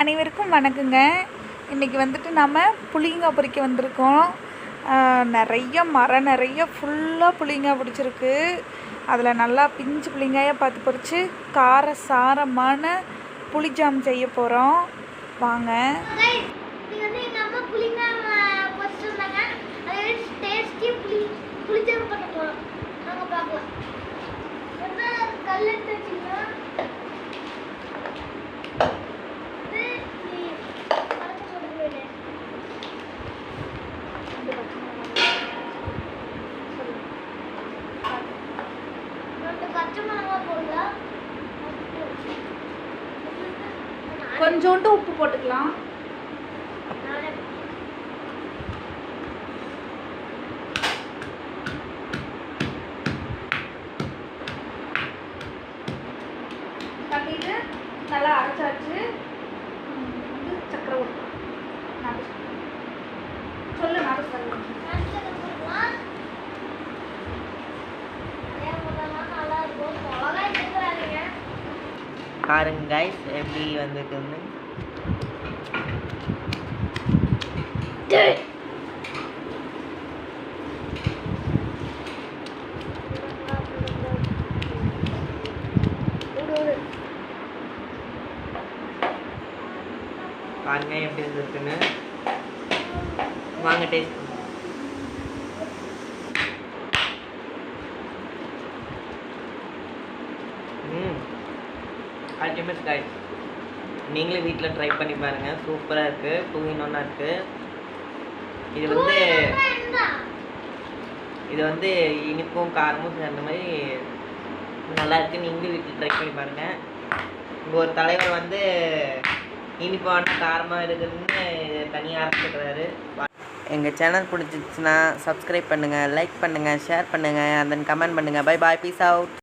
அனைவருக்கும் வணக்கங்க இன்றைக்கி வந்துட்டு நம்ம புளியங்காய் பொறிக்க வந்திருக்கோம் நிறைய மரம் நிறைய ஃபுல்லாக புளியங்காய் பிடிச்சிருக்கு அதில் நல்லா பிஞ்சு புளியங்காயாக பார்த்து பொறிச்சு கார சாரமான புளிஜாம் செய்ய போகிறோம் வாங்க Guys, நீங்க கொஞ்சோண்டு உப்பு போட்டுக்கலாம். கட்டிட்டு பண்ணிட்டு நல்லா அரைச்சாச்சு. பாருங்க கைஸ் எப்படி வந்திருக்குன்னு பாருங்க எப்படி இருந்திருக்குன்னு வாங்க டேஸ்ட் அல்டிமேட் கைஸ் நீங்களும் வீட்டில் ட்ரை பண்ணி பாருங்கள் சூப்பராக இருக்குது டூ இன் ஒன்னாக இருக்குது இது வந்து இது வந்து இனிப்பும் காரமும் சேர்ந்த மாதிரி நல்லா இருக்குது நீங்களும் வீட்டில் ட்ரை பண்ணி பாருங்கள் இங்கே ஒரு தலைவர் வந்து இனிப்பான காரமாக இருக்குதுன்னு தனியாக ஆரம்பிச்சுக்கிறாரு எங்கள் சேனல் பிடிச்சிச்சுன்னா சப்ஸ்கிரைப் பண்ணுங்கள் லைக் பண்ணுங்கள் ஷேர் பண்ணுங்கள் and கமெண்ட் பண்ணுங்கள் பை பாய் பீஸ் அவுட்